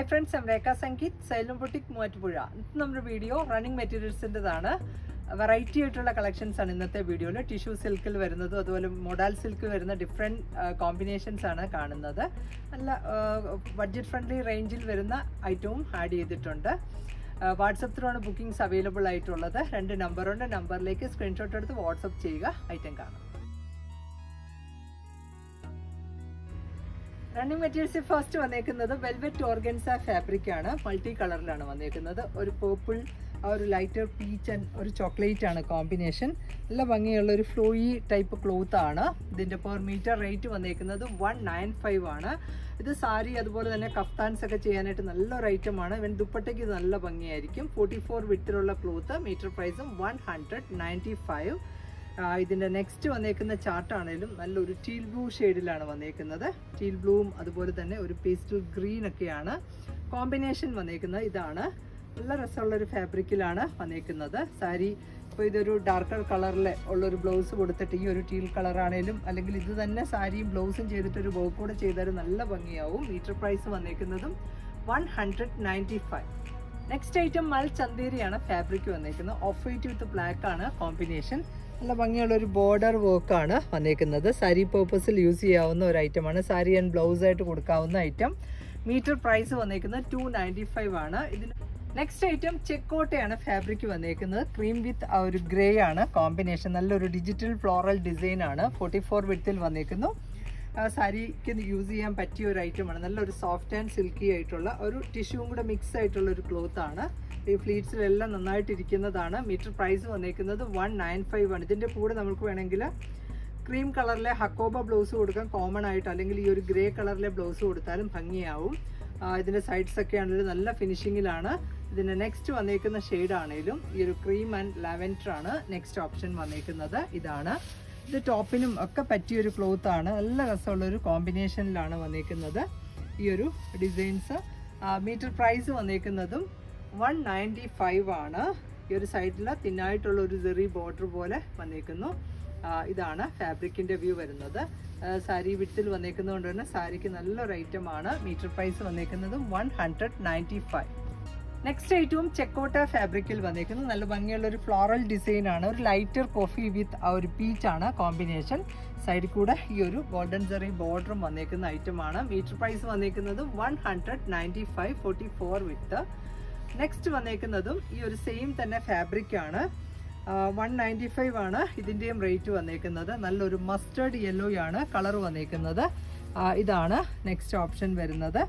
Hi friends M Rekha Sangeeth Sailam boutique Muvattupuzha ഇന്ന് നമ്മുടെ video running മെറ്റീരിയൽസിന്റെതാണ് variety ആയിട്ടുള്ള കളക്ഷൻസ് ആണ് ഇന്നത്തെ വീഡിയോയിൽ ടിഷ്യൂ സിൽക്കിൽ വരുന്നതും അതുപോലെ മൊഡാൽ സിൽക്ക് വരുന്ന ഡിഫറെന്റ് കോമ്പിനേഷൻസ് ആണ് കാണുന്നത്. നല്ല ബഡ്ജറ്റ് ഫ്രണ്ട്ലി റേഞ്ചിൽ വരുന്ന ഐറ്റവും ആഡ് ചെയ്തിട്ടുണ്ട്. വാട്സപ്പ് ത്രൂ ആണ് ബുക്കിംഗ്സ് അവൈലബിൾ ആയിട്ടുള്ളത്. രണ്ട് നമ്പറുണ്ട് നമ്പറിലേക്ക് സ്ക്രീൻഷോട്ട് എടുത്ത് വാട്സപ്പ് ചെയ്യുക. ഐറ്റം കാണാം. റണ്ണിങ് മെറ്റീരിയൽസ് ഫസ്റ്റ് വന്നേക്കുന്നത് വെൽവെറ്റ് ഓർഗൻസ ഫാബ്രിക് ആണ്. മൾട്ടി കളറിലാണ് വന്നേക്കുന്നത്. ഒരു പേർപ്പിൾ ആ ഒരു ലൈറ്റർ പീച്ച് ആൻഡ് ഒരു ചോക്ലേറ്റ് ആണ് കോമ്പിനേഷൻ നല്ല ഭംഗിയുള്ള ഒരു ഫ്ലോയി ടൈപ്പ് ക്ലോത്ത് ആണ്. ഇതിന്റെ പെർ മീറ്റർ റേറ്റ് വന്നേക്കുന്നത് വൺ നയൻ ഫൈവ് ആണ്. ഇത് സാരി അതുപോലെ തന്നെ കഫ്താൻസ് ഒക്കെ ചെയ്യാനായിട്ട് നല്ലൊരു ഐറ്റം ആണ്. ഇവൻ ദുപ്പട്ടയ്ക്ക് നല്ല ഭംഗിയായിരിക്കും. ഫോർട്ടി ഫോർ വിത്തിലുള്ള ക്ലോത്ത് മീറ്റർ പ്രൈസും വൺ ഹൺഡ്രഡ് നയന്റി ഫൈവ് ഇതിന്റെ നെക്സ്റ്റ് വന്നേക്കുന്ന ചാർട്ടാണേലും നല്ലൊരു ടീൽ ബ്ലൂ ഷെയ്ഡിലാണ് വന്നേക്കുന്നത്. ടീൽ ബ്ലൂവും അതുപോലെ തന്നെ ഒരു പേസ്റ്റൽ ഗ്രീൻ ഒക്കെയാണ് കോമ്പിനേഷൻ വന്നേക്കുന്നത്. ഇതാണ് നല്ല രസമുള്ളൊരു ഫാബ്രിക്കിലാണ് വന്നേക്കുന്നത്. സാരി ഇപ്പോൾ ഇതൊരു ഡാർക്കർ കളറിൽ ഉള്ളൊരു ബ്ലൗസ് കൊടുത്തിട്ട് ഈ ഒരു ടീൽ കളറാണേലും അല്ലെങ്കിൽ ഇത് തന്നെ സാരിയും ബ്ലൗസും ചെയ്തിട്ട് ഒരു വർക്ക് കൂടെ ചെയ്താൽ നല്ല ഭംഗിയാവും. മീറ്റർ പ്രൈസ് വന്നേക്കുന്നതും വൺ നെക്സ്റ്റ് ഐറ്റം മൽ ചന്തേരിയാണ് ഫാബ്രിക് വന്നേക്കുന്നത്. ഓഫ് വൈറ്റ് വിത്ത് ബ്ലാക്ക് ആണ് കോമ്പിനേഷൻ നല്ല ഭംഗിയുള്ള ഒരു ബോർഡർ വർക്കാണ് വന്നേക്കുന്നത്. സാരി പേർപ്പസിൽ യൂസ് ചെയ്യാവുന്ന ഒരു ഐറ്റമാണ് സാരി ആൻഡ് ബ്ലൗസ് ആയിട്ട് കൊടുക്കാവുന്ന ഐറ്റം മീറ്റർ പ്രൈസ് വന്നേക്കുന്നത് ടു നയന്റി ഫൈവ് ആണ്. ഇതിന് നെക്സ്റ്റ് ഐറ്റം ചെക്കോട്ടയാണ് ഫാബ്രിക് വന്നേക്കുന്നത്. ക്രീം വിത്ത് ആ ഒരു ഗ്രേ ആണ്. കോമ്പിനേഷൻ നല്ലൊരു ഡിജിറ്റൽ ഫ്ലോറൽ ഡിസൈൻ ആണ്. ഫോർട്ടി ഫോർ വിത്തിൽ വന്നേക്കുന്നു. സാരിക്ക് യൂസ് ചെയ്യാൻ പറ്റിയ ഒരു ഐറ്റമാണ് നല്ലൊരു സോഫ്റ്റ് ആൻഡ് സിൽക്കി ആയിട്ടുള്ള ഒരു ടിഷ്യൂവും കൂടെ മിക്സ് ആയിട്ടുള്ള ഒരു ക്ലോത്ത് ആണ്. ഫ്ലീറ്റ്സിലെല്ലാം നന്നായിട്ടിരിക്കുന്നതാണ്. മീറ്റർ പ്രൈസ് വന്നേക്കുന്നത് വൺ നയൻ ഫൈവ് ആണ്. ഇതിന്റെ കൂടെ നമുക്ക് വേണമെങ്കിൽ ക്രീം കളറിലെ ഹക്കോബ ബ്ലൗസ് കൊടുക്കാം. കോമൺ ആയിട്ട് അല്ലെങ്കിൽ ഈ ഒരു ഗ്രേ കളറിലെ ബ്ലൗസ് കൊടുത്താലും ഭംഗിയാവും. ഇതിന്റെ സൈഡ്സ് ഒക്കെ ആണെങ്കിലും നല്ല ഫിനിഷിങ്ങിലാണ് ഇതിന്റെ നെക്സ്റ്റ് വന്നേക്കുന്ന ആണെങ്കിലും ഈ ഒരു ക്രീം ആൻഡ് ലാവൻഡർ ആണ് നെക്സ്റ്റ് ഓപ്ഷൻ വന്നേക്കുന്നത്. ഇതാണ്. ഇത് ടോപ്പിനും ഒക്കെ പറ്റിയൊരു ക്ലോത്ത് ആണ്. നല്ല രസമുള്ള ഒരു കോമ്പിനേഷനിലാണ് വന്നേക്കുന്നത്. ഈ ഒരു ഡിസൈൻസ് മീറ്റർ പ്രൈസ് വന്നേക്കുന്നതും വൺ നയന്റി ഫൈവ് ആണ്. ഈ ഒരു സൈഡിൽ തിന്നായിട്ടുള്ള ഒരു ചെറിയ ബോർഡർ പോലെ വന്നിരിക്കുന്നു ഇതാണ് ഫാബ്രിക്കിന്റെ വ്യൂ വരുന്നത്. സാരി വിട്ടിൽ വന്നേക്കുന്നതുകൊണ്ട് തന്നെ സാരിക്ക് നല്ലൊരു ഐറ്റം ആണ്. മീറ്റർ പ്രൈസ് വന്നേക്കുന്നത് one hundred ninety five next ഐറ്റവും ചെക്കോട്ട ഫാബ്രിക്കിൽ വന്നേക്കുന്നത് നല്ല ഭംഗിയുള്ള ഒരു ഫ്ലോറൽ ഡിസൈൻ ആണ്. ഒരു ലൈറ്റർ കോഫി വിത്ത് ആ ഒരു പീച്ച് ആണ് കോമ്പിനേഷൻ സൈഡിൽ കൂടെ ഈ ഒരു ഗോൾഡൻ ജെറി ബോർഡറും വന്നേക്കുന്ന ഐറ്റമാണ് മീറ്റർ പ്രൈസ് വന്നേക്കുന്നത് one hundred ninety five forty four width next വന്നേക്കുന്നതും ഈ ഒരു സെയിം തന്നെ ഫാബ്രിക് ആണ്. വൺ നയന്റി ഫൈവ് ആണ് ഇതിന്റെയും റേറ്റ് വന്നേക്കുന്നത്. നല്ലൊരു മസ്റ്റേർഡ് യെല്ലോ ആണ് കളർ വന്നേക്കുന്നത്. ഇതാണ് നെക്സ്റ്റ് ഓപ്ഷൻ വരുന്നത്.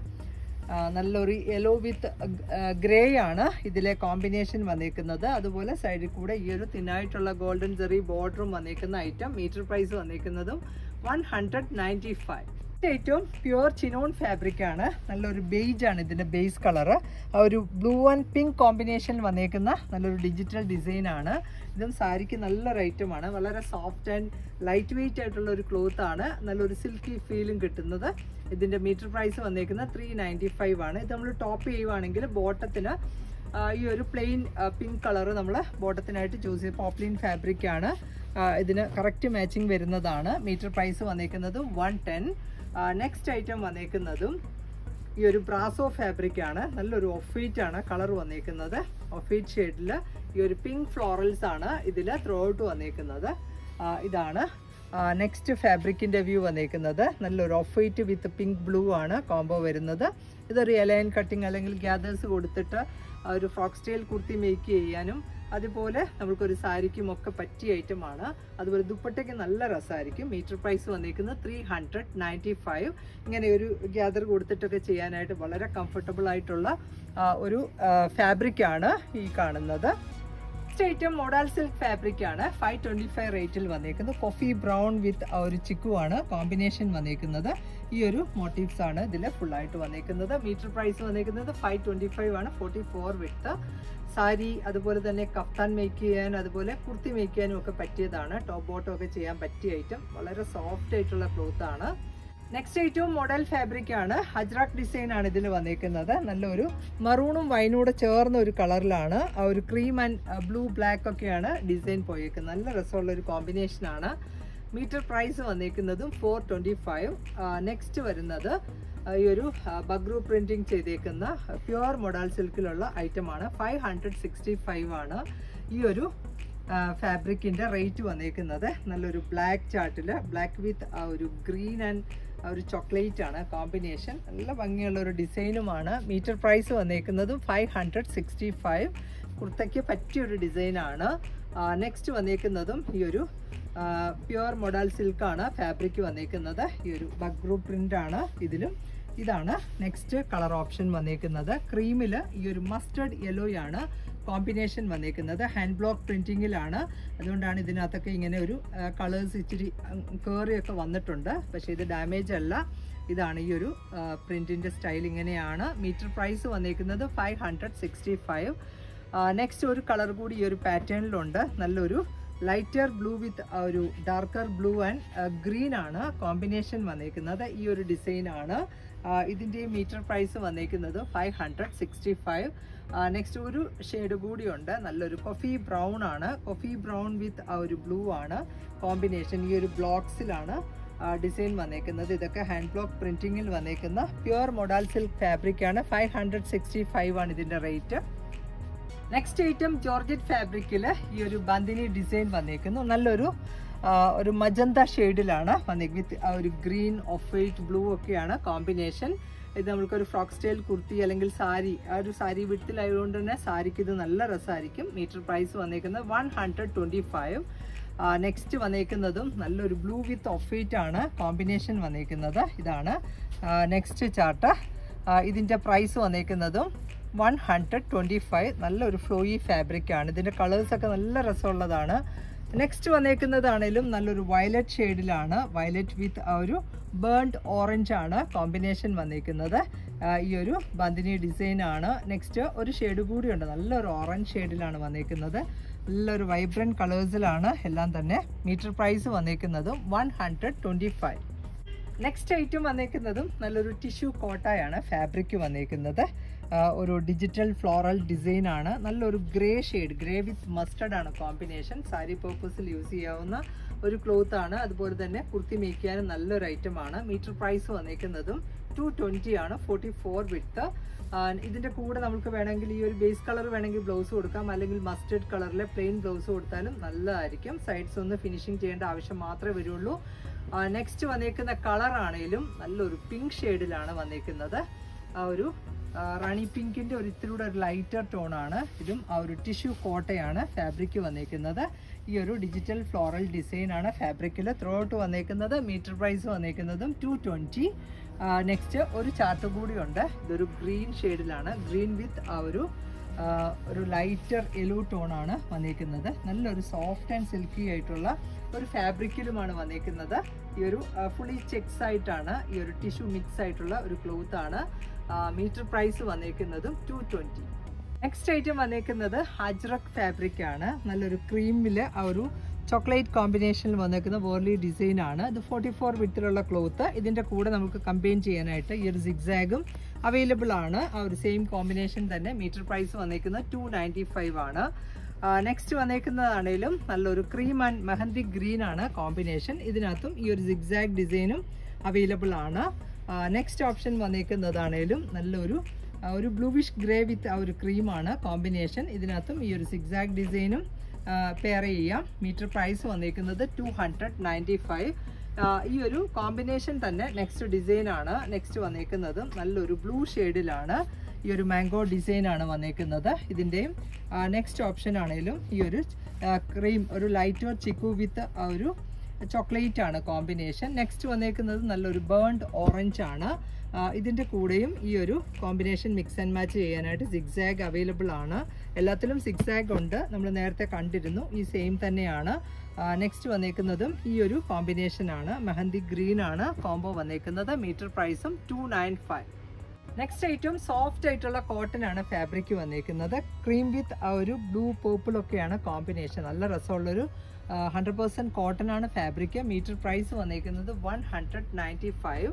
നല്ലൊരു യെല്ലോ വിത്ത് ഗ്രേ ആണ് ഇതിലെ കോമ്പിനേഷൻ വന്നേക്കുന്നത്. അതുപോലെ സൈഡിൽ കൂടെ ഈ ഒരു തിന്നായിട്ടുള്ള ഗോൾഡൻ ജെറി ബോർഡറും വന്നേക്കുന്ന ഐറ്റം മീറ്റർ പ്രൈസ് വന്നേക്കുന്നതും വൺ ഹൺഡ്രഡ് നയന്റി ഫൈവ് ഏറ്റവും പ്യുവർ ചിനോൺ ഫാബ്രിക് ആണ്. നല്ലൊരു ബേജ് ആണ് ഇതിന്റെ ബേസ് കളർ ആ ഒരു ബ്ലൂ ആൻഡ് പിങ്ക് കോമ്പിനേഷൻ വന്നേക്കുന്ന നല്ലൊരു ഡിജിറ്റൽ ഡിസൈൻ ആണ്. ഇതും സാരിക്ക് നല്ലൊരു ഐറ്റമാണ് വളരെ സോഫ്റ്റ് ആൻഡ് ലൈറ്റ് വെയിറ്റ് ആയിട്ടുള്ള ഒരു ക്ലോത്ത് ആണ്. നല്ലൊരു സിൽക്കി ഫീലും കിട്ടുന്നത്. ഇതിന്റെ മീറ്റർ പ്രൈസ് വന്നേക്കുന്നത് ത്രീ നയന്റി ഫൈവ് ആണ്. ഇത് നമ്മൾ ടോപ്പ് ചെയ്യുവാണെങ്കിൽ ബോട്ടത്തിന് ഈ ഒരു പ്ലെയിൻ പിങ്ക് കളർ നമ്മൾ ബോട്ടത്തിനായിട്ട് ചൂസ് ചെയ്ത് പോപ്ലിൻ ഫാബ്രിക് ആണ്. ഇതിന് കറക്റ്റ് മാച്ചിങ് വരുന്നതാണ്. മീറ്റർ പ്രൈസ് വന്നേക്കുന്നത് വൺ ടെൻ നെക്സ്റ്റ് ഐറ്റം വന്നേക്കുന്നതും ഈ ഒരു ബ്രാസോ ഫാബ്രിക് ആണ്. നല്ലൊരു ഒഫീറ്റ് ആണ് കളർ വന്നേക്കുന്നത്. ഒഫീറ്റ് ഷെയ്ഡിൽ ഈ ഒരു പിങ്ക് ഫ്ലോറൽസ് ആണ് ഇതിൽ ത്രൂ ഔട്ട് വന്നേക്കുന്നത് ഇതാണ്. നെക്സ്റ്റ് ഫാബ്രിക്കിന്റെ വ്യൂ വന്നേക്കുന്നത്. നല്ലൊരു off white with pink blue ആണ് കോംബോ വരുന്നത്. ഇതൊരു എലൈൻ കട്ടിങ് അല്ലെങ്കിൽ ഗ്യാദേഴ്സ് കൊടുത്തിട്ട് ഒരു ഫ്രോക്ക് സ്റ്റൈൽ കുർത്തി മേക്ക് ചെയ്യാനും അതുപോലെ നമ്മൾക്കൊരു സാരിക്കും ഒക്കെ പറ്റിയ ഐറ്റമാണ്. അതുപോലെ ദുപ്പട്ടയ്ക്ക് നല്ല രസമായിരിക്കും മീറ്റർ പ്രൈസ് വന്നിരിക്കുന്നത് ത്രീ ഹൺഡ്രഡ് നയന്റി ഫൈവ് ഇങ്ങനെ ഒരു ഗ്യാദർ കൊടുത്തിട്ടൊക്കെ ചെയ്യാനായിട്ട് വളരെ കംഫർട്ടബിൾ ആയിട്ടുള്ള ഒരു ഫാബ്രിക്കാണ് ഈ കാണുന്നത്. Next item modal silk fabric ആണ് ഫൈവ് ട്വന്റി ഫൈവ് റേറ്റിൽ വന്നേക്കുന്നത് കോഫി ബ്രൗൺ വിത്ത് ഒരു ചിക്കു ആണ് കോമ്പിനേഷൻ വന്നേക്കുന്നത്. ഈ ഒരു മോട്ടീവ്സ് ആണ് ഇതിൽ ഫുൾ ആയിട്ട് വന്നേക്കുന്നത്. മീറ്റർ പ്രൈസ് വന്നേക്കുന്നത് ഫൈവ് ട്വന്റി ഫൈവ് ആണ്. ഫോർട്ടി ഫോർ വിത്ത് സാരി അതുപോലെ തന്നെ കഫ്താൻ മേക്ക് ചെയ്യാൻ അതുപോലെ കുർത്തി മേക്ക് ചെയ്യാനും ഒക്കെ പറ്റിയതാണ്. ടോപ്പ് ബോട്ടം ഒക്കെ ചെയ്യാൻ പറ്റിയ ഐറ്റം വളരെ സോഫ്റ്റ് ആയിട്ടുള്ള ക്ലോത്ത് ആണ്. നെക്സ്റ്റ് ഏറ്റവും മോഡൽ ഫാബ്രിക് ആണ്. ഹജ്രാക്ക് ഡിസൈൻ ആണ് ഇതിൽ വന്നിരിക്കുന്നത് നല്ലൊരു മറൂണും വൈനൂടെ ചേർന്ന ഒരു കളറിലാണ് ആ ഒരു ക്രീം ആൻഡ് ബ്ലൂ ബ്ലാക്ക് ഒക്കെയാണ് ഡിസൈൻ പോയേക്കുന്നത്. നല്ല രസമുള്ള ഒരു കോമ്പിനേഷൻ ആണ്. മീറ്റർ പ്രൈസ് വന്നിരിക്കുന്നതും ഫോർ ട്വന്റി ഫൈവ് നെക്സ്റ്റ് വരുന്നത് ഈ ഒരു ബഗ്രു പ്രിന്റിങ് ചെയ്തേക്കുന്ന പ്യുവർ മൊഡാൽ സിൽക്കിലുള്ള ഐറ്റമാണ് ഫൈവ് ഹൺഡ്രഡ് സിക്സ്റ്റി ഫൈവ് ആണ് ഈ ഒരു ഫാബ്രിക്കിന്റെ റേറ്റ് വന്നേക്കുന്നത്. നല്ലൊരു ബ്ലാക്ക് ചാർട്ടിൽ ബ്ലാക്ക് വിത്ത് ആ ഒരു ഗ്രീൻ ആൻഡ് ആ ഒരു ചോക്ലേറ്റ് ആണ് കോമ്പിനേഷൻ നല്ല ഭംഗിയുള്ള ഒരു ഡിസൈനുമാണ്. മീറ്റർ പ്രൈസ് വന്നേക്കുന്നതും ഫൈവ് ഹൺഡ്രഡ് സിക്സ്റ്റി ഫൈവ് കുർത്തയ്ക്ക് പറ്റിയൊരു ഡിസൈനാണ് നെക്സ്റ്റ് വന്നേക്കുന്നതും ഈ ഒരു പ്യുവർ മൊഡാൽ സിൽക്കാണ് ഫാബ്രിക് വന്നേക്കുന്നത്. ഈ ഒരു ബഗ്രു പ്രിന്റ് ആണ് ഇതിലും. ഇതാണ് നെക്സ്റ്റ് കളർ ഓപ്ഷൻ വന്നേക്കുന്നത്. ക്രീമിൽ ഈ ഒരു മസ്റ്റേഡ് യെല്ലോയാണ് കോമ്പിനേഷൻ വന്നിരിക്കുന്നത് ഹാൻഡ് ബ്ലോക്ക് പ്രിന്റിങ്ങിലാണ് അതുകൊണ്ടാണ് ഇതിനകത്തൊക്കെ ഇങ്ങനെ ഒരു കളേഴ്സ് ഇച്ചിരി കയറിയൊക്കെ വന്നിട്ടുണ്ട്. പക്ഷേ ഇത് ഡാമേജ് അല്ല. ഇതാണ് ഈ ഒരു പ്രിന്റിന്റെ സ്റ്റൈൽ ഇങ്ങനെയാണ്. മീറ്റർ പ്രൈസ് വന്നിരിക്കുന്നത് five hundred sixty five. Next ഒരു കളർ കൂടി ഈ ഒരു പാറ്റേണിലുണ്ട്. നല്ലൊരു ലൈറ്റർ ബ്ലൂ വിത്ത് ഒരു ഡാർക്കർ ബ്ലൂ ആൻഡ് ഗ്രീൻ ആണ് കോമ്പിനേഷൻ വന്നിരിക്കുന്നത് ഈ ഒരു ഡിസൈനാണ്. ഇതിന്റെ മീറ്റർ പ്രൈസ് വന്നേക്കുന്നത് five hundred sixty five next ഒരു ഷെയ്ഡ് കൂടിയുണ്ട് നല്ലൊരു കൊഫി ബ്രൗൺ ആണ്. കൊഫി ബ്രൗൺ വിത്ത് ആ ഒരു ബ്ലൂ ആണ്. കോമ്പിനേഷൻ ഈ ഒരു ബ്ലോക്സിലാണ് ഡിസൈൻ വന്നേക്കുന്നത്. ഇതൊക്കെ ഹാൻഡ് ബ്ലോക്ക് പ്രിന്റിങ്ങിൽ വന്നേക്കുന്ന പ്യുവർ മൊഡാൽ സിൽക്ക് ഫാബ്രിക് ആണ്. ഫൈവ് ഹൺഡ്രഡ് സിക്സ്റ്റി ഫൈവ് ആണ് ഇതിന്റെ റേറ്റ് നെക്സ്റ്റ് ഐറ്റം ജോർജറ്റ് ഫാബ്രിക്കിൽ ഈ ഒരു ബന്ദിനി ഡിസൈൻ വന്നേക്കുന്നു. നല്ലൊരു ഒരു മജന്ത ഷെയ്ഡിലാണ് വന്നിരിക്കുന്നത്. വിത്ത് ഒരു ഗ്രീൻ ഓഫ് വൈറ്റ് ബ്ലൂ ഒക്കെയാണ് കോമ്പിനേഷൻ. ഇത് നമ്മൾക്കൊരു ഫ്രോക്ക് സ്റ്റൈൽ കുർത്തി അല്ലെങ്കിൽ സാരി ആ ഒരു സാരി വിട്ടിലായതുകൊണ്ട് തന്നെ സാരിക്ക് ഇത് നല്ല രസമായിരിക്കും. മീറ്റർ പ്രൈസ് വന്നേക്കുന്നത് one hundred twenty five. Next വന്നേക്കുന്നതും നല്ലൊരു ബ്ലൂ വിത്ത് ഓഫ് വൈറ്റ് ആണ് കോമ്പിനേഷൻ വന്നേക്കുന്നത് ഇതാണ് നെക്സ്റ്റ് ചാർട്ട്. ഇതിന്റെ പ്രൈസ് വന്നേക്കുന്നതും വൺ ഹൺഡ്രഡ് ട്വന്റി ഫൈവ്. നല്ലൊരു ഫ്ലോയി ഫാബ്രിക്കാണ് ഇതിന്റെ കളേഴ്സൊക്കെ നല്ല രസമുള്ളതാണ്. നെക്സ്റ്റ് വന്നേക്കുന്നതാണേലും നല്ലൊരു വയലറ്റ് ഷെയ്ഡിലാണ് വയലറ്റ് വിത്ത് ആ ഒരു ബേൺഡ് ഓറഞ്ച് ആണ് കോമ്പിനേഷൻ വന്നേക്കുന്നത്. ഈ ഒരു ബന്ദിനി ഡിസൈൻ ആണ്. നെക്സ്റ്റ് ഒരു ഷെയ്ഡ് കൂടിയുണ്ട് നല്ലൊരു ഓറഞ്ച് ഷെയ്ഡിലാണ് വന്നേക്കുന്നത്. നല്ലൊരു വൈബ്രന്റ് കളേഴ്സിലാണ് എല്ലാം തന്നെ metre price വന്നേക്കുന്നതും one hundred twenty five next item വന്നേക്കുന്നതും നല്ലൊരു ടിഷ്യൂ കോട്ടയാണ് ഫാബ്രിക് വന്നേക്കുന്നത്. ഒരു ഡിജിറ്റൽ ഫ്ലോറൽ ഡിസൈൻ ആണ്. നല്ലൊരു grey shade grey with mustard ആണ് കോമ്പിനേഷൻ സാരി പേർപ്പസിൽ യൂസ് ചെയ്യാവുന്ന ഒരു ക്ലോത്ത് ആണ്. അതുപോലെ തന്നെ കുർത്തി മേക്ക് നല്ലൊരു ഐറ്റം ആണ്. മീറ്റർ പ്രൈസ് വന്നേക്കുന്നതും ടു ട്വന്റി ആണ് ഫോർട്ടി ഫോർ വിത്ത് ഇതിന്റെ കൂടെ നമുക്ക് വേണമെങ്കിൽ ഈ ഒരു ബേസ് കളർ വേണമെങ്കിൽ ബ്ലൗസ് കൊടുക്കാം. അല്ലെങ്കിൽ മസ്റ്റേഡ് കളറിലെ പ്ലെയിൻ ബ്ലൗസ് കൊടുത്താലും നല്ലതായിരിക്കും. സൈഡ്സ് ഒന്ന് ഫിനിഷിങ് ചെയ്യേണ്ട ആവശ്യം മാത്രമേ വരുള്ളൂ. നെക്സ്റ്റ് വന്നേക്കുന്ന കളറാണേലും നല്ലൊരു പിങ്ക് ഷെയ്ഡിലാണ് വന്നേക്കുന്നത്. ആ ഒരു റണി പിങ്കിന്റെ ഒരു ഇത്തിരി ഒരു ലൈറ്റർ ടോൺ ആണ്. ഇതും ആ ഒരു ടിഷ്യൂ കോട്ടയാണ് ഫാബ്രിക് വന്നേക്കുന്നത്. ഈ ഒരു ഡിജിറ്റൽ ഫ്ലോറൽ ഡിസൈൻ ആണ് ഫാബ്രിക്കിൽ ത്രൂ ഔട്ട് വന്നേക്കുന്നത് മീറ്റർ പ്രൈസ് വന്നേക്കുന്നതും ടു ട്വന്റി നെക്സ്റ്റ് ഒരു ചാർട്ട് കൂടിയുണ്ട് ഇതൊരു ഗ്രീൻ ഷെയ്ഡിലാണ് ഗ്രീൻ വിത്ത് ആ ഒരു ഒരു ലൈറ്റർ യെല്ലോ ടോണാണ് വന്നേക്കുന്നത്. നല്ലൊരു സോഫ്റ്റ് ആൻഡ് സിൽക്കി ആയിട്ടുള്ള ഒരു ഫാബ്രിക്കിലുമാണ് വന്നേക്കുന്നത്. ഈ ഒരു ഫുള്ളി ചെക്സ് ആയിട്ടാണ് ഈ ഒരു ടിഷ്യൂ മിക്സ് ആയിട്ടുള്ള ഒരു ക്ലോത്ത് ആണ്. മീറ്റർ പ്രൈസ് വന്നേക്കുന്നതും ടു ട്വന്റി നെക്സ്റ്റ് ഐറ്റം വന്നേക്കുന്നത് അജ്രക് ഫാബ്രിക് ആണ്. നല്ലൊരു ക്രീമിൽ ആ ഒരു ചോക്ലേറ്റ് കോമ്പിനേഷനിൽ വന്നേക്കുന്ന വേർലി ഡിസൈൻ ആണ്. ഇത് ഫോർട്ടി ഫോർ വിത്തിലുള്ള ക്ലോത്ത് ഇതിന്റെ കൂടെ നമുക്ക് കമ്പൈൻ ചെയ്യാനായിട്ട് ഈ ഒരു സിഗ്സാഗും അവൈലബിൾ ആണ്. ആ ഒരു സെയിം കോമ്പിനേഷൻ തന്നെ മീറ്റർ പ്രൈസ് വന്നേക്കുന്നത് ടു നയന്റി ഫൈവ് ആണ് നെക്സ്റ്റ് വന്നേക്കുന്നതാണേലും നല്ലൊരു ക്രീം ആൻഡ് മെഹന്തി ഗ്രീൻ ആണ് കോമ്പിനേഷൻ ഇതിനകത്തും ഈ ഒരു സിഗ്സാഗ് ഡിസൈനും അവൈലബിൾ ആണ്. നെക്സ്റ്റ് ഓപ്ഷൻ വന്നേക്കുന്നതാണേലും നല്ലൊരു ഒരു ബ്ലൂവിഷ് ഗ്രേ വിത്ത് ആ ഒരു ക്രീമാണ് കോമ്പിനേഷൻ ഇതിനകത്തും ഈ ഒരു സിക്സാക് ഡിസൈനും പെയർ ചെയ്യാം. മീറ്റർ പ്രൈസ് വന്നേക്കുന്നത് ടു ഹൺഡ്രഡ് നയന്റി ഫൈവ് ഈ ഒരു കോമ്പിനേഷൻ തന്നെ നെക്സ്റ്റ് ഡിസൈനാണ് നെക്സ്റ്റ് വന്നേക്കുന്നത് നല്ലൊരു ബ്ലൂ ഷെയ്ഡിലാണ് ഈ ഒരു മാംഗോ ഡിസൈൻ ആണ് വന്നേക്കുന്നത്. ഇതിന്റെയും നെക്സ്റ്റ് ഓപ്ഷൻ ആണെങ്കിലും ഈ ഒരു ക്രീം ഒരു ലൈറ്റ് ചിക്കു വിത്ത് ഒരു ചോക്ലേറ്റ് ആണ് കോമ്പിനേഷൻ. നെക്സ്റ്റ് വന്നേക്കുന്നത് നല്ലൊരു ബേൺഡ് ഓറഞ്ച് ആണ്. ഇതിന്റെ കൂടെയും ഈ ഒരു കോമ്പിനേഷൻ മിക്സ് ആൻഡ് മാച്ച് ചെയ്യാനായിട്ട് സിക്സാഗ് അവൈലബിൾ ആണ്. എല്ലാത്തിലും സിക്സാഗ് ഉണ്ട്. നമ്മൾ നേരത്തെ കണ്ടിരുന്നു. ഈ സെയിം തന്നെയാണ്. നെക്സ്റ്റ് വന്നേക്കുന്നതും ഈ ഒരു കോമ്പിനേഷൻ ആണ്. മെഹന്തി ഗ്രീൻ ആണ് കോംബോ വന്നേക്കുന്നത്. മീറ്റർ പ്രൈസും two nine five next item soft ആയിട്ടുള്ള കോട്ടൺ ആണ് ഫാബ്രിക് വന്നേക്കുന്നത്. ക്രീം വിത്ത് ആ ഒരു ബ്ലൂ പേർപ്പിൾ ഒക്കെയാണ് കോമ്പിനേഷൻ. നല്ല രസമുള്ളൊരു ഹൺഡ്രഡ് പെർസെന്റ് കോട്ടൺ ആണ് ഫാബ്രിക് മീറ്റർ പ്രൈസ് വന്നേക്കുന്നത് one hundred ninety five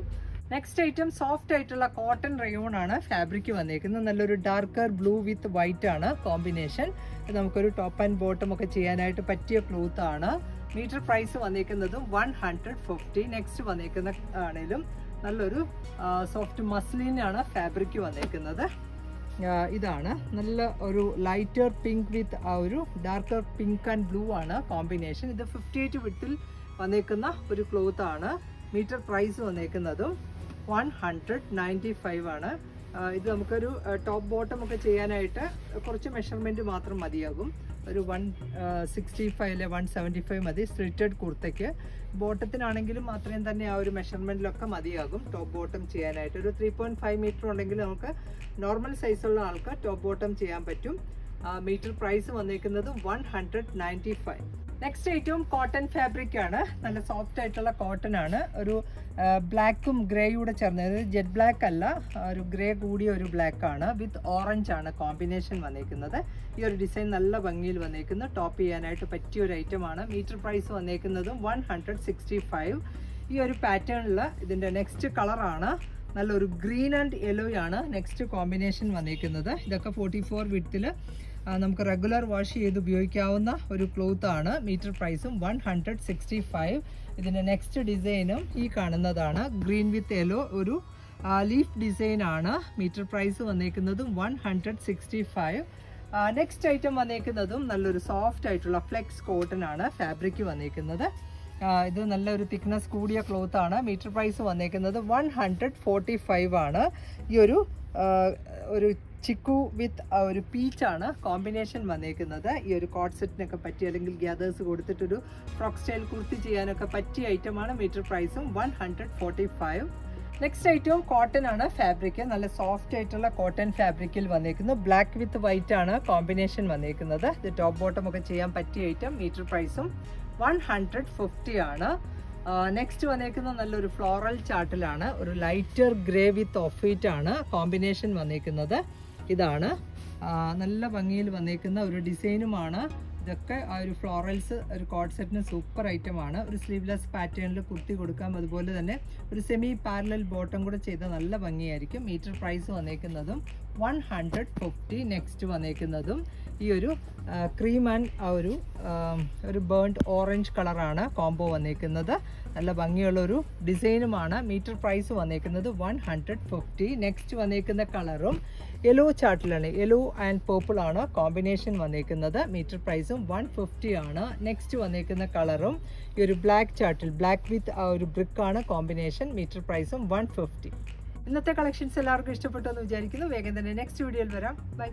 next item soft ആയിട്ടുള്ള കോട്ടൺ റയോൺ ആണ് ഫാബ്രിക് വന്നേക്കുന്നത്. നല്ലൊരു ഡാർക്കർ ബ്ലൂ വിത്ത് വൈറ്റ് ആണ് കോമ്പിനേഷൻ നമുക്കൊരു ടോപ്പ് ആൻഡ് ബോട്ടം ഒക്കെ ചെയ്യാനായിട്ട് പറ്റിയ ക്ലോത്ത് ആണ്. മീറ്റർ പ്രൈസ് വന്നേക്കുന്നത് വൺ ഹൺഡ്രഡ് ഫിഫ്റ്റി നെക്സ്റ്റ് വന്നേക്കുന്ന ആണേലും നല്ലൊരു സോഫ്റ്റ് മസ്ലിനാണ് ഫാബ്രിക് വന്നേക്കുന്നത്. ഇതാണ്. നല്ല ഒരു ലൈറ്റർ പിങ്ക് വിത്ത് ആ ഒരു ഡാർക്കർ പിങ്ക് ആൻഡ് ബ്ലൂ ആണ് കോമ്പിനേഷൻ ഇത് ഫിഫ്റ്റി എയ്റ്റ് വിട്ടിൽ വന്നേക്കുന്ന ഒരു ക്ലോത്ത് ആണ്. മീറ്റർ പ്രൈസ് വന്നേക്കുന്നതും വൺ ഹൺഡ്രഡ് നയന്റി ഫൈവ് ആണ്. ഇത് നമുക്കൊരു ടോപ്പ് ബോട്ടം ഒക്കെ ചെയ്യാനായിട്ട് കുറച്ച് മെഷർമെന്റ് മാത്രം മതിയാകും. ഒരു വൺ സിക്സ്റ്റി ഫൈവ് അല്ലെ വൺ സെവന്റി ഫൈവ് മതി. സ്ട്രിറ്റഡ് കുർത്തയ്ക്ക്. ബോട്ടത്തിനാണെങ്കിലും അത്രയും തന്നെ ആ ഒരു മെഷർമെന്റിലൊക്കെ മതിയാകും. ടോപ്പ് ബോട്ടം ചെയ്യാനായിട്ട്. ഒരു ത്രീ പോയിന്റ് ഫൈവ് മീറ്റർ ഉണ്ടെങ്കിൽ നമുക്ക് നോർമൽ സൈസുള്ള ആൾക്ക് ടോപ്പ് ബോട്ടം ചെയ്യാൻ പറ്റും. മീറ്റർ പ്രൈസ് വന്നിരിക്കുന്നത് one hundred ninety five next ഏറ്റവും കോട്ടൺ ഫാബ്രിക് ആണ്. നല്ല സോഫ്റ്റ് ആയിട്ടുള്ള കോട്ടൺ ആണ്. ഒരു ബ്ലാക്കും ഗ്രേയൂടെ അതായത് ജെറ്റ് ബ്ലാക്ക് അല്ല ഒരു ഗ്രേ കൂടിയ ഒരു ബ്ലാക്ക് ആണ്. വിത്ത് ഓറഞ്ച് ആണ് കോമ്പിനേഷൻ വന്നേക്കുന്നത്. ഈ ഒരു ഡിസൈൻ നല്ല ഭംഗിയിൽ വന്നേക്കുന്നു. ടോപ്പ് ചെയ്യാനായിട്ട് പറ്റിയ ഒരു ഐറ്റം ആണ്. മീറ്റർ പ്രൈസ് വന്നേക്കുന്നതും വൺ ഹൺഡ്രഡ് സിക്സ്റ്റി ഫൈവ് ഈ ഒരു പാറ്റേണിൽ ഇതിന്റെ നെക്സ്റ്റ് കളറാണ് നല്ലൊരു ഗ്രീൻ ആൻഡ് യെല്ലോ ആണ്. നെക്സ്റ്റ് കോമ്പിനേഷൻ വന്നേക്കുന്നത്. ഇതൊക്കെ ഫോർട്ടി ഫോർ വിട്ടിൽ നമുക്ക് റെഗുലർ വാഷ് ചെയ്ത് ഉപയോഗിക്കാവുന്ന ഒരു ക്ലോത്ത് ആണ്. മീറ്റർ പ്രൈസും വൺ ഹൺഡ്രഡ് സിക്സ്റ്റി ഫൈവ് ഇതിന്റെ നെക്സ്റ്റ് ഡിസൈനും ഈ കാണുന്നതാണ്. ഗ്രീൻ വിത്ത് യെല്ലോ ഒരു ലീഫ് ഡിസൈൻ ആണ്. Metre price വന്നേക്കുന്നതും one hundred sixty five next item വന്നേക്കുന്നതും നല്ലൊരു സോഫ്റ്റ് ആയിട്ടുള്ള ഫ്ലെക്സ് കോട്ടൺ ആണ്. ഫാബ്രിക് വന്നേക്കുന്നത്. ഇത് നല്ലൊരു തിക്നെസ് കൂടിയ ക്ലോത്ത് ആണ്. മീറ്റർ പ്രൈസ് വന്നേക്കുന്നത് വൺ ഹൺഡ്രഡ് ഫോർട്ടി ഫൈവ് ആണ്. ഈ ഒരു ഒരു ചിക്കു വിത്ത് ഒരു പീച്ചാണ് കോമ്പിനേഷൻ വന്നേക്കുന്നത്. ഈ ഒരു കോട്ട് സെറ്റിനൊക്കെ പറ്റി അല്ലെങ്കിൽ ഗ്യാദേഴ്സ് കൊടുത്തിട്ടൊരു ഫ്രോക്ക് സ്റ്റൈൽ കുർത്തി ചെയ്യാനൊക്കെ പറ്റിയ ഐറ്റമാണ് മീറ്റർ പ്രൈസും one hundred forty five. Next ഐറ്റവും കോട്ടൺ ആണ് ഫാബ്രിക് നല്ല സോഫ്റ്റ് ആയിട്ടുള്ള കോട്ടൺ ഫാബ്രിക്കിൽ വന്നേക്കുന്നു. ബ്ലാക്ക് വിത്ത് വൈറ്റ് ആണ് കോമ്പിനേഷൻ വന്നേക്കുന്നത്. ഇത് ടോപ്പ് ബോട്ടം ഒക്കെ ചെയ്യാൻ പറ്റിയ ഐറ്റം മീറ്റർ പ്രൈസും വൺ ഹൺഡ്രഡ് ഫിഫ്റ്റി ആണ്. നെക്സ്റ്റ് വന്നേക്കുന്നത് നല്ലൊരു ഫ്ലോറൽ ചാർട്ടിലാണ് ഒരു lighter grey with off white ആണ് കോമ്പിനേഷൻ വന്നേക്കുന്നത്. ഇതാണ്. നല്ല ഭംഗിയിൽ വന്നേക്കുന്ന ഒരു ഡിസൈനുമാണ്. ഇതൊക്കെ ആ ഒരു ഫ്ലോറൽസ് ഒരു കോഡ് സെറ്റിന് സൂപ്പർ ഐറ്റമാണ്. ഒരു സ്ലീവ്ലെസ് പാറ്റേണിൽ കുർത്തി കൊടുക്കാം. അതുപോലെ തന്നെ ഒരു സെമി പാരലൽ ബോട്ടം കൂടെ ചെയ്ത നല്ല ഭംഗിയായിരിക്കും. മീറ്റർ പ്രൈസ് വന്നേക്കുന്നതും വൺ ഹൺഡ്രഡ് ഫിഫ്റ്റി നെക്സ്റ്റ് വന്നേക്കുന്നതും. ഈ ഒരു ക്രീം ആൻഡ് ആ ഒരു ഒരു ബേൺഡ് ഓറഞ്ച് കളറാണ് കോംബോ വന്നേക്കുന്നത്. നല്ല ഭംഗിയുള്ള ഒരു ഡിസൈനുമാണ്. മീറ്റർ പ്രൈസ് വന്നേക്കുന്നത് വൺ ഹൺഡ്രഡ് ഫിഫ്റ്റി നെക്സ്റ്റ് വന്നേക്കുന്ന കളറും യെല്ലോ ചാർട്ടിലാണ്. യെല്ലോ ആൻഡ് പേർപ്പിൾ ആണ് കോമ്പിനേഷൻ വന്നേക്കുന്നത്. മീറ്റർ പ്രൈസും വൺ ഫിഫ്റ്റി ആണ്. നെക്സ്റ്റ് വന്നേക്കുന്ന കളറും ഈ ഒരു ബ്ലാക്ക് ചാർട്ടിൽ ബ്ലാക്ക് വിത്ത് ആ ഒരു ബ്രിക്ക് ആണ് കോമ്പിനേഷൻ മീറ്റർ പ്രൈസും വൺ ഫിഫ്റ്റി ഇന്നത്തെ കളക്ഷൻസ് എല്ലാവർക്കും ഇഷ്ടപ്പെട്ടു എന്ന് വിചാരിക്കുന്നു. വേഗം തന്നെ നെക്സ്റ്റ് വീഡിയോയിൽ വരാം. ബൈ